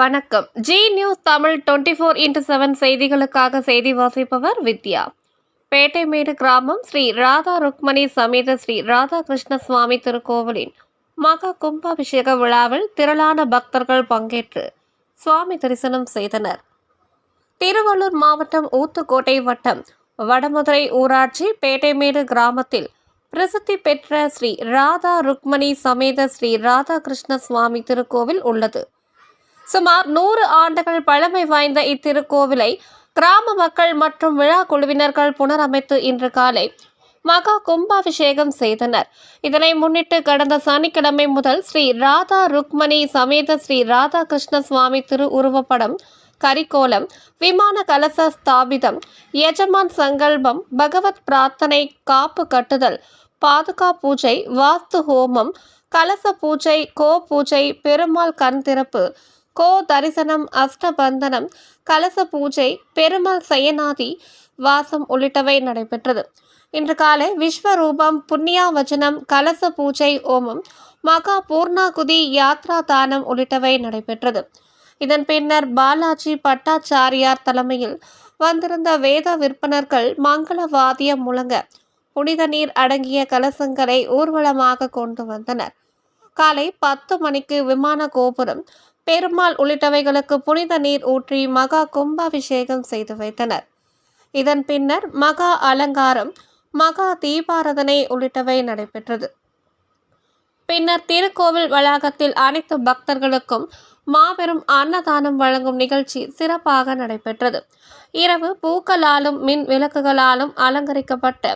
வணக்கம். Zee news Tamil twenty four into seven செய்திகளுக்காக செய்தி வாசிப்பவர் வித்யா. பேட்டைமேடு கிராமம் ஸ்ரீ ராதா ருக்மணி சமேத ஸ்ரீ ராதாகிருஷ்ண சுவாமி திருக்கோவிலின் மகா கும்பாபிஷேக விழாவில் திரளான பக்தர்கள் பங்கேற்று சுவாமி தரிசனம் செய்தனர். திருவள்ளூர் மாவட்டம் ஊத்துக்கோட்டை வட்டம் வடமதுரை ஊராட்சி பேட்டைமேடு கிராமத்தில் பிரசித்தி பெற்ற ஸ்ரீ ராதா ருக்மணி சமேத ஸ்ரீ ராதாகிருஷ்ண சுவாமி திருக்கோவில் உள்ளது. சுமார் நூறு ஆண்டுகள் பழமை வாய்ந்த இத்திருக்கோவிலை கிராம மக்கள் மற்றும் விழா குழுவினர்கள் புனரமைத்து இன்று காலை மகா கும்பாபிஷேகம் செய்தனர். இதனை முன்னிட்டு கடந்த சனிக்கிழமை முதல் ஸ்ரீ ராதா ருக்மணி சமேத ஸ்ரீ ராதாகிருஷ்ண சுவாமி திரு உருவப்படம் கரிக்கோலம் விமான கலச ஸ்தாபிதம் எஜமான் சங்கல்பம் பகவத் பிரார்த்தனை காப்பு கட்டுதல் பாதுகா பூஜை வாஸ்து ஹோமம் கலச பூஜை கோ பூஜை பெருமாள் கண் திறப்பு கோ தரிசனம் அஷ்டபந்தனம் கலச பூஜை பெருமாள் சயனாதி வாசம் உள்ளிட்டவை நடைபெற்றது. இன்று காலை விஸ்வரூபம் புண்ணியாவச்சனம் கலச பூஜை ஓமம் மகா பூர்ணாகுதி யாத்ரா தானம் உள்ளிட்டவை நடைபெற்றது. இதன் பின்னர் பாலாஜி பட்டாச்சாரியார் தலைமையில் வந்திருந்த வேத விற்பனர்கள் மங்கள வாத்தியம் முழங்க புனித நீர் அடங்கிய கலசங்களை ஊர்வலமாக கொண்டு வந்தனர். காலை பத்து மணிக்கு விமான கோபுரம் பெருமாள் உள்ளிட்டவைகளுக்கு புனித நீர் ஊற்றி மகா கும்பாபிஷேகம் செய்து வைத்தனர். இதன் பின்னர் மகா அலங்காரம் மகா தீபாரதனை உள்ளிட்டவை நடைபெற்றது. பின்னர் திருக்கோவில் வளாகத்தில் அனைத்து பக்தர்களுக்கும் மாபெரும் அன்னதானம் வழங்கும் நிகழ்ச்சி சிறப்பாக நடைபெற்றது. இரவு பூக்களாலும் மின் விளக்குகளாலும் அலங்கரிக்கப்பட்ட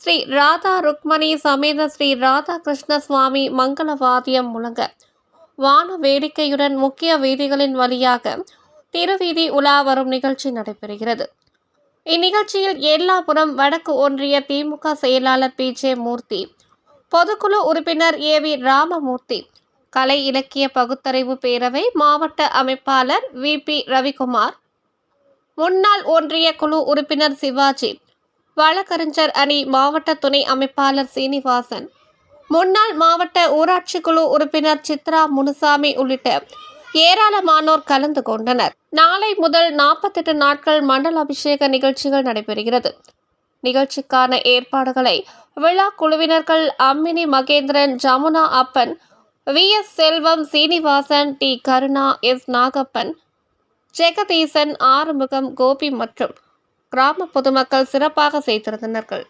ஸ்ரீ ராதா ருக்மணி சமேத ஸ்ரீ ராதா கிருஷ்ண சுவாமி மங்கள வாத்தியம் முழங்க வான வேடிக்கையுடன் முக்கிய வீதிகளின் வழியாக திருவீதி உலா வரும் நிகழ்ச்சி நடைபெறுகிறது. இந்நிகழ்ச்சியில் எல்லாபுரம் வடக்கு ஒன்றிய திமுக செயலாளர் பி. ஜே. மூர்த்தி பொதுக்குழு உறுப்பினர் ஏ. வி. ராமமூர்த்தி கலை இலக்கிய பகுத்தறிவு பேரவை மாவட்ட அமைப்பாளர் வி. பி. ரவிக்குமார் முன்னாள் ஒன்றிய குழு உறுப்பினர் சிவாஜி வழக்கறிஞர் அணி மாவட்ட துணை அமைப்பாளர் சீனிவாசன் முன்னாள் மாவட்ட ஊராட்சி குழு உறுப்பினர் சித்ரா முனுசாமி உள்ளிட்ட ஏராளமானோர் கலந்து கொண்டனர். நாளை முதல் நாற்பத்தெட்டு நாட்கள் மண்டல அபிஷேக நிகழ்ச்சிகள் நடைபெறுகிறது. நிகழ்ச்சிக்கான ஏற்பாடுகளை விழா குழுவினர்கள் Ammini Mahendran Jamuna Appan V. S. Selvam Srinivasan T. Karuna S. Nagappan Jagadeesan Arumugam Gopi மற்றும் கிராம பொதுமக்கள் சிறப்பாக செய்திருந்தனர்கள்.